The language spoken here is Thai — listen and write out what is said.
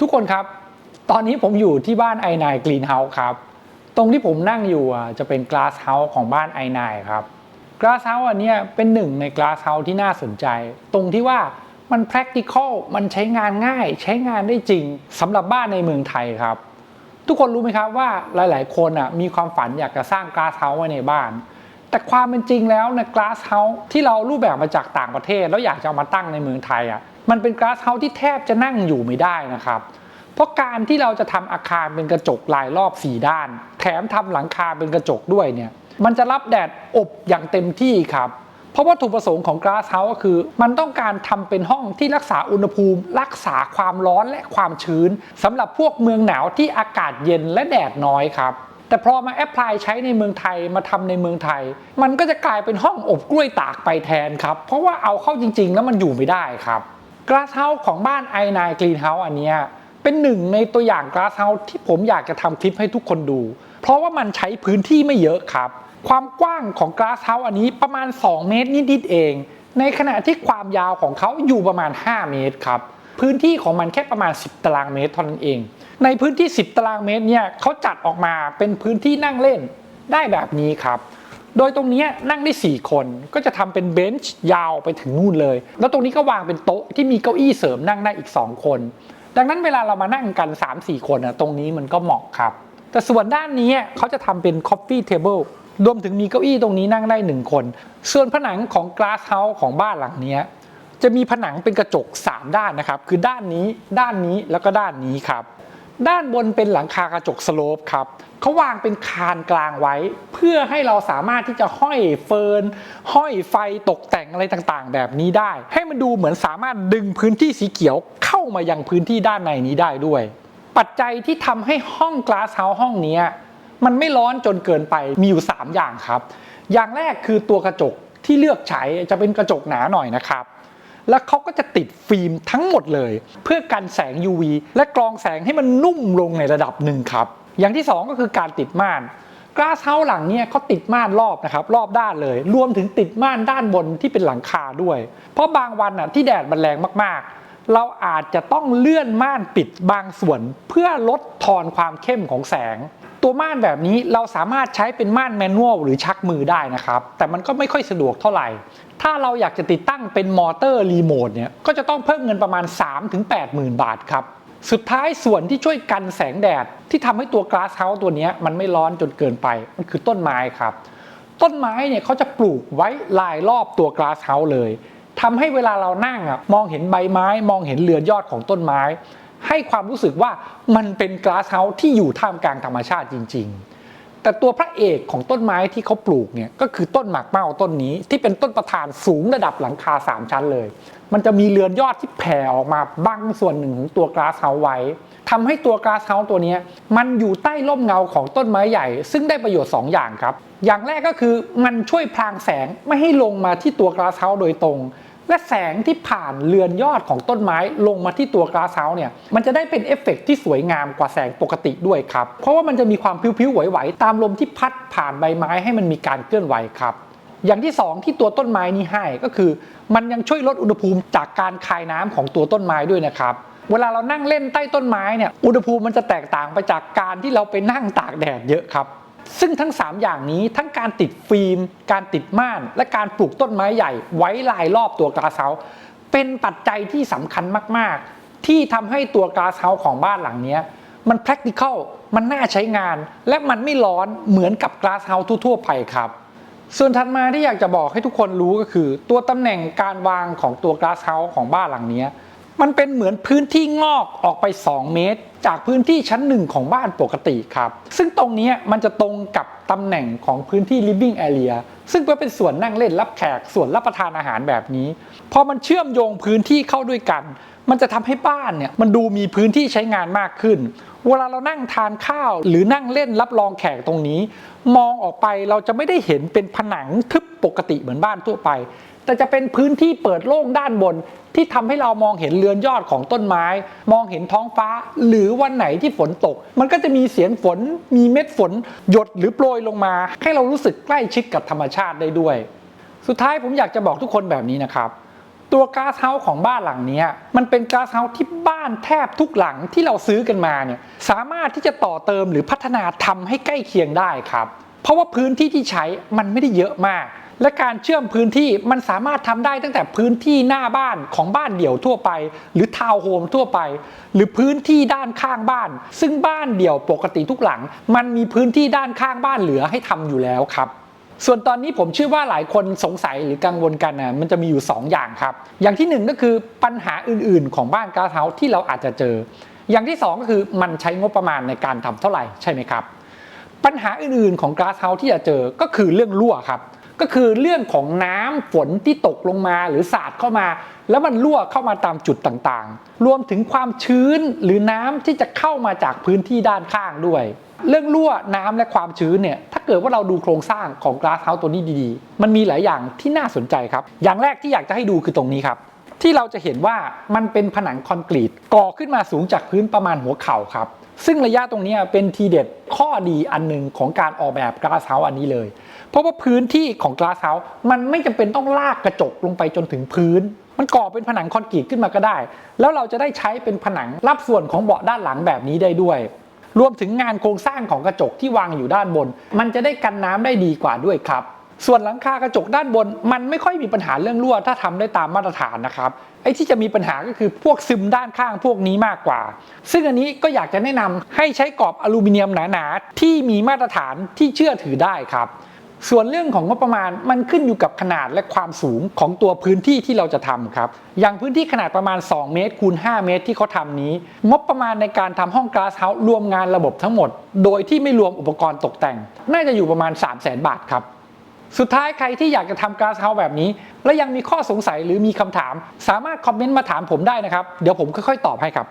ทุกคนครับ ตอนนี้ผมอยู่ที่บ้านไอนายกรีนเฮาส์ครับ ตรงที่ผมนั่งอยู่จะเป็นก a าสเฮาส์ของบ้านไอนายครับก a าสเฮาส์อันนี้เป็นหนึ่งในก a าสเฮาส์ที่น่าสนใจ ตรงที่ว่ามัน practical มันใช้งานง่าย ใช้งานได้จริงสำหรับบ้านในเมืองไทยครับ ทุกคนรู้ไหมครับว่าหลาย ๆ คนอะมีความฝันอยากจะสร้างก a าสเฮาส์ไว้ในบ้านแต่ความเป็นจริงแล้วในก a าสเฮาส์ที่เรารูปแบบมาจากต่างประเทศ แล้วอยากจะเอามาตั้งในเมืองไทยอะ มันเป็นก a าสเฮาส์ที่แทบจะนั่งอยู่ไม่ได้นะครับ เพราะการที่เราจะทำอาคารเป็นกระจกลายรอบสี่ด้าน แถมทำหลังคาเป็นกระจกด้วยเนี่ยมันจะรับแดดอบอย่างเต็มที่ครับเพราะวัตถุประสงค์ของ Glass House ก็คือ มันต้องการทำเป็นห้องที่รักษาอุณหภูมิ รักษาความร้อนและความชื้นสำหรับพวกเมืองหนาวที่อากาศเย็นและแดดน้อยครับ แต่พอมาแอพพลายใช้ในเมืองไทยมาทำในเมืองไทย มันก็จะกลายเป็นห้องอบกล้วยตากไปแทนครับ เพราะว่าเอาเข้าจริง ๆ แล้วมันอยู่ไม่ได้ครับ Glass House ของบ้าน i9 Green House อันเนี้ยเป็นหนึ่งในตัวอย่าง Glass House ที่ผมอยากจะทำคลิปให้ทุกคนดู เพราะว่ามันใช้พื้นที่ไม่เยอะครับ ความกว้างของ Glass House อันนี้ประมาณ 2 เมตรนิดๆเอง ในขณะที่ความยาวของเขาอยู่ประมาณ 5 เมตรครับพื้นที่ของมันแค่ประมาณ 10 ตารางเมตรเท่านั้นเอง ในพื้นที่ 10 ตารางเมตรเนี่ยเขาจัดออกมาเป็นพื้นที่นั่งเล่นได้แบบนี้ครับ โดยตรงนี้นั่งได้ 4 คนก็จะทำเป็นเบนช์ยาวไปถึงนู่นเลย แล้วตรงนี้ก็วางเป็นโต๊ะที่มีเก้าอี้เสริมนั่งได้อีก 2 คน ดังนั้นเวลาเรามานั่งกัน 3-4 คนอะตรงนี้มันก็เหมาะครับ แต่ส่วนด้านนี้เขาจะทำเป็น coffee table รวมถึงมีเก้าอี้ตรงนี้นั่งได้ 1 คน ส่วนผนังของ glass house ของบ้านหลังนี้จะมีผนังเป็นกระจก 3 ด้านนะครับ คือด้านนี้ ด้านนี้แล้วก็ด้านนี้ครับ ด้านบนเป็นหลังคากระจกสโลปครับเขาวางเป็นคานกลางไว้ เพื่อให้เราสามารถที่จะห้อยเฟิร์นห้อยไฟตกแต่งอะไรต่างๆ แบบนี้ได้ ให้มันดูเหมือนสามารถดึงพื้นที่สีเขียวเข้ามายังพื้นที่ด้านในนี้ได้ด้วย ปัจจัยที่ทำให้ห้องกลาสเฮาส์ห้องนี้มันไม่ร้อนจนเกินไปมีอยู่ 3 อย่างครับ อย่างแรกคือตัวกระจกที่เลือกใช้จะเป็นกระจกหนาหน่อยนะครับ แล้วเขาก็จะติดฟิล์มทั้งหมดเลย เพื่อกันแสง UV และกรองแสงให้มันนุ่มลงในระดับหนึ่งครับ อย่างที่ 2 ก็คือการติดม่านกราสเฮาหลังเนี่ยเขาติดม่านรอบนะครับรอบด้านเลย รวมถึงติดม่านด้านบนที่เป็นหลังคาด้วย เพราะบางวันอะที่แดดมันแรงมากๆ เราอาจจะต้องเลื่อนม่านปิดบางส่วน เพื่อลดทอนความเข้มของแสง ตัวม่านแบบนี้เราสามารถใช้เป็นม่านแมนนวลหรือชักมือได้นะครับ แต่มันก็ไม่ค่อยสะดวกเท่าไหร่ ถ้าเราอยากจะติดตั้งเป็นมอเตอร์รีโมทเนี่ยก็จะต้องเพิ่มเงินประมาณ 3-8หมื่นบาทครับสุดท้ายส่วนที่ช่วยกันแสงแดดที่ทำให้ตัว glass house ตัวนี้มันไม่ร้อนจนเกินไปมันคือต้นไม้ครับ ต้นไม้เนี่ยเขาจะปลูกไว้ลายรอบตัว glass house เลยทำให้เวลาเรานั่งอะมองเห็นใบไม้ มองเห็นเรือนยอดของต้นไม้ ให้ความรู้สึกว่ามันเป็น glass house ที่อยู่ท่ามกลางธรรมชาติจริง ๆ แต่ตัวพระเอกของต้นไม้ที่เขาปลูกเนี่ยก็คือต้นหมากเมาต้นนี้ที่เป็นต้นประธานสูงระดับหลังคา 3 ชั้นเลย มันจะมีเรือนยอดที่แผ่ออกมาบังส่วนหนึ่งของตัวกราสเฮาไว้ทำให้ตัวกราสเฮาตัวนี้มันอยู่ใต้ร่มเงาของต้นไม้ใหญ่ ซึ่งได้ประโยชน์ 2 อย่างครับ อย่างแรกก็คือมันช่วยพรางแสงไม่ให้ลงมาที่ตัวกราสเฮาโดยตรง และแสงที่ผ่านเรือนยอดของต้นไม้ลงมาที่ตัวกราสเฮาเนี่ยมันจะได้เป็นเอฟเฟกต์ที่สวยงามกว่าแสงปกติด้วยครับ เพราะว่ามันจะมีความพิ้วๆไหวๆตามลมที่พัดผ่านใบไม้ให้มันมีการเคลื่อนไหวครับอย่างที่ 2 ที่ตัวต้นไม้นี้ให้ก็คือ มันยังช่วยลดอุณหภูมิจากการคายน้ำของตัวต้นไม้ด้วยนะครับเวลาเรานั่งเล่นใต้ต้นไม้เนี่ยอุณหภูมิมันจะแตกต่างไปจากการที่เราไปนั่งตากแดดเยอะครับ ซึ่งทั้ง 3 อย่างนี้ทั้งการติดฟิล์ม การติดม่าน และการปลูกต้นไม้ใหญ่ไว้ลายรอบตัวกาเซาเป็นปัจจัยที่สำคัญมาก ๆ ที่ทำให้ตัวกาเซาของบ้านหลังนี้มัน practical มันน่าใช้งาน และมันไม่ร้อนเหมือนกับกาเซาทั่ว ๆ ไปครับส่วนถัดมาที่อยากจะบอกให้ทุกคนรู้ก็คือ ตัวตำแหน่งการวางของตัว glass house ของบ้านหลังนี้ มันเป็นเหมือนพื้นที่งอกออกไป 2 เมตร จากพื้นที่ชั้นหนึ่งของบ้านปกติครับ ซึ่งตรงนี้มันจะตรงกับตำแหน่งของพื้นที่ living area ซึ่งก็เป็นส่วนนั่งเล่นรับแขกส่วนรับประทานอาหารแบบนี้พอมันเชื่อมโยงพื้นที่เข้าด้วยกัน มันจะทำให้บ้านเนี่ยมันดูมีพื้นที่ใช้งานมากขึ้น เวลาเรานั่งทานข้าวหรือนั่งเล่นรับรองแขกตรงนี้ มองออกไปเราจะไม่ได้เห็นเป็นผนังทึบปกติเหมือนบ้านทั่วไป แต่จะเป็นพื้นที่เปิดโล่งด้านบน ที่ทำให้เรามองเห็นเรือนยอดของต้นไม้ มองเห็นท้องฟ้า หรือวันไหนที่ฝนตก มันก็จะมีเสียงฝน มีเม็ดฝน หยดหรือโปรยลงมา ให้เรารู้สึกใกล้ชิดกับธรรมชาติได้ด้วย สุดท้ายผมอยากจะบอกทุกคนแบบนี้นะครับตัวก๊าซเฮาส์ของบ้านหลังนี้มันเป็นก๊าซเฮาส์ที่บ้านแทบทุกหลังที่เราซื้อกันมาเนี่ยสามารถที่จะต่อเติมหรือพัฒนาทำให้ใกล้เคียงได้ครับ เพราะว่าพื้นที่ที่ใช้มันไม่ได้เยอะมาก และการเชื่อมพื้นที่มันสามารถทำได้ตั้งแต่พื้นที่หน้าบ้านของบ้านเดี่ยวทั่วไป หรือทาวน์โฮมทั่วไป หรือพื้นที่ด้านข้างบ้าน ซึ่งบ้านเดี่ยวปกติทุกหลัง มันมีพื้นที่ด้านข้างบ้านเหลือให้ทำอยู่แล้วครับส่วนตอนนี้ผมเชื่อว่าหลายคนสงสัยหรือกังวลกันนะมันจะมีอยู่ 2 อย่างครับ อย่างที่หนึ่งก็คือปัญหาอื่นๆ ของบ้านกาซเฮาส์ที่เราอาจจะเจอ อย่างที่สองก็คือมันใช้งบประมาณในการทำเท่าไหร่ใช่ไหมครับ ปัญหาอื่นๆของกาซเฮาส์ที่จะเจอก็คือเรื่องรั่วครับ ก็คือเรื่องของน้ำฝนที่ตกลงมาหรือสาดเข้ามา แล้วมันรั่วเข้ามาตามจุดต่างๆ รวมถึงความชื้นหรือน้ำที่จะเข้ามาจากพื้นที่ด้านข้างด้วย เรื่องรั่วน้ำและความชื้นเนี่ยถ้าเกิดว่าเราดูโครงสร้างของก a าสเฮาส์ตัวนี้ดีๆ มันมีหลายอย่างที่น่าสนใจครับ อย่างแรกที่อยากจะให้ดูคือตรงนี้ครับที่เราจะเห็นว่ามันเป็นผนังคอนกรีตก่อขึ้นมาสูงจากพื้นประมาณหัวเข่าครับ ซึ่งระยะตรงนี้เป็นทีเด็ดข้อดีอันหนึ่งของการออกแบบก a าสเฮาอันนี้เลย เพราะว่าพื้นที่ของก a าสเฮามันไม่จำเป็นต้องลากกระจกลงไปจนถึงพื้น มันก่อเป็นผนังคอนกรีตขึ้นมาก็ได้ แล้วเราจะได้ใช้เป็นผนังรับส่วนของเบาะด้านหลังแบบนี้ได้ด้วย รวมถึงงานโครงสร้างของกระจกที่วางอยู่ด้านบน มันจะได้กันน้ำได้ดีกว่าด้วยครับ ส่วนหลังคากระจกด้านบน มันไม่ค่อยมีปัญหาเรื่องรั่ว ถ้าทำได้ตามมาตรฐานนะครับไอ้ที่จะมีปัญหาก็คือพวกซึมด้านข้างพวกนี้มากกว่า ซึ่งอันนี้ก็อยากจะแนะนำให้ใช้กรอบอลูมิเนียมหนาๆที่มีมาตรฐานที่เชื่อถือได้ครับส่วนเรื่องของงบประมาณมันขึ้นอยู่กับขนาดและความสูงของตัวพื้นที่ที่เราจะทำครับ อย่างพื้นที่ขนาดประมาณ 2 เมตรคูณ 5 เมตรที่เขาทำนี้ งบประมาณในการทำห้องก a าสเฮาส์รวมงานระบบทั้งหมด โดยที่ไม่รวมอุปกรณ์ตกแต่ง น่าจะอยู่ประมาณ 3 0 0 0 0 0 บาทครับ สุดท้ายใครที่อยากจะทำก a าสเฮาส์แบบนี้ และยังมีข้อสงสัยหรือมีคำถาม สามารถคอมเมนต์มาถามผมได้นะครับ เดี๋ยวผมค่อยๆตอบให้ครับ